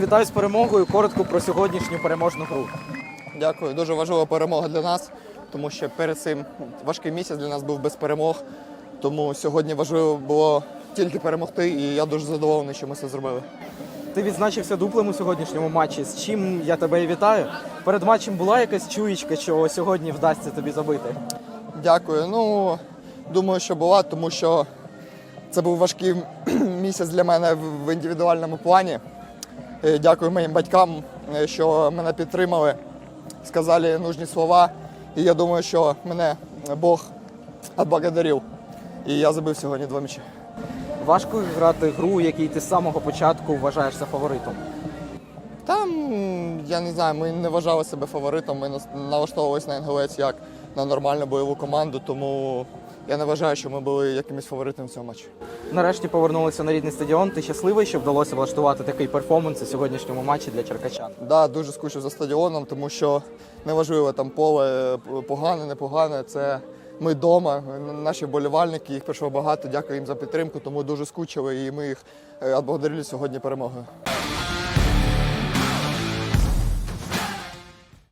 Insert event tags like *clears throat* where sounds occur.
Вітаю з перемогою. Коротко про сьогоднішню переможну гру. Дякую. Дуже важлива перемога для нас, тому що перед цим важкий місяць для нас був без перемог. Тому сьогодні важливо було тільки перемогти, і я дуже задоволений, що ми це зробили. Ти відзначився дуплем у сьогоднішньому матчі. З чим я тебе і вітаю. Перед матчем була якась чуєчка, що сьогодні вдасться тобі забити. Дякую. Ну, думаю, що була, тому що це був важкий *clears throat* місяць для мене в індивідуальному плані. Е, Дякую моїм батькам, е, що мене підтримали, сказали нужні слова. І я думаю, що мене Бог отблагодарив. І я забив сьогодні два м'ячі. Важко грати гру, якій ти з самого початку вважаєшся фаворитом. Там, я не знаю, ми не вважали себе фаворитом, ми налаштовувалися на інгулець як на нормальну бойову команду, тому я не вважаю, що ми були якимось фаворитом в цьому матчі. Нарешті повернулися на рідний стадіон. Ти щасливий, що вдалося влаштувати такий перформанс у сьогоднішньому матчі для черкачан. Да, дуже скучив за стадіоном, тому що неважливо там поле погане, непогане. Це ми вдома, наші болівальники, їх прийшло багато. Дякую їм за підтримку, тому дуже скучили і ми їх е, отблагодарили сьогодні перемогою.